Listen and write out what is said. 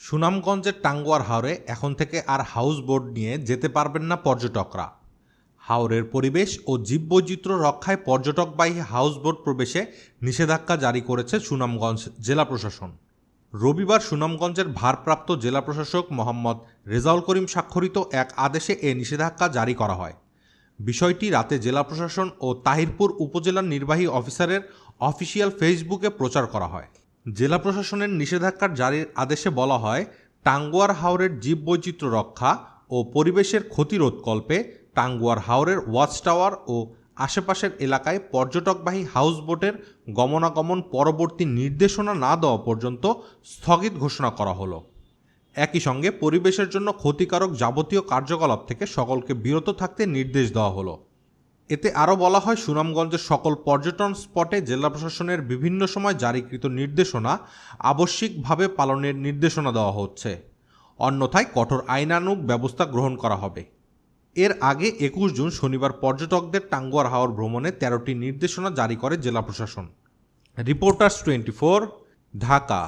সুনামগঞ্জের টাঙ্গুয়ার হাওরে এখন থেকে আর হাউস বোট নিয়ে যেতে পারবেন না পর্যটকরা। হাওরের পরিবেশ ও জীববৈচিত্র্য রক্ষায় পর্যটকবাহী হাউস বোট প্রবেশে নিষেধাজ্ঞা জারি করেছে সুনামগঞ্জ জেলা প্রশাসন। রবিবার সুনামগঞ্জের ভারপ্রাপ্ত জেলা প্রশাসক মোহাম্মদ রেজাউল করিম স্বাক্ষরিত এক আদেশে এ নিষেধাজ্ঞা জারি করা হয়। বিষয়টি রাতে জেলা প্রশাসন ও তাহিরপুর উপজেলার নির্বাহী অফিসারের অফিসিয়াল ফেসবুকে প্রচার করা হয়। জেলা প্রশাসনের নিষেধাজ্ঞার জারির আদেশে বলা হয়, টাঙ্গুয়ার হাওরের জীববৈচিত্র্য রক্ষা ও পরিবেশের ক্ষতিরোধকল্পে টাঙ্গুয়ার হাওরের ওয়াচ টাওয়ার ও আশেপাশের এলাকায় পর্যটকবাহী হাউস বোটের গমনাগমন পরবর্তী নির্দেশনা না দেওয়া পর্যন্ত স্থগিত ঘোষণা করা হলো। একই সঙ্গে পরিবেশের জন্য ক্ষতিকারক যাবতীয় কার্যকলাপ থেকে সকলকে বিরত থাকতে নির্দেশ দেওয়া হলো। এতে আরও বলা হয়, সুনামগঞ্জের সকল পর্যটন স্পটে জেলা প্রশাসনের বিভিন্ন সময় জারিকৃত নির্দেশনা আবশ্যিকভাবে পালনের নির্দেশনা দেওয়া হচ্ছে। অন্যথায় কঠোর আইনানুগ ব্যবস্থা গ্রহণ করা হবে। এর আগে একুশ জুন শনিবার পর্যটকদের টাঙ্গুয়ার হাওর ভ্রমণে তেরোটি নির্দেশনা জারি করে জেলা প্রশাসন। Reporters twenty four Dhaka.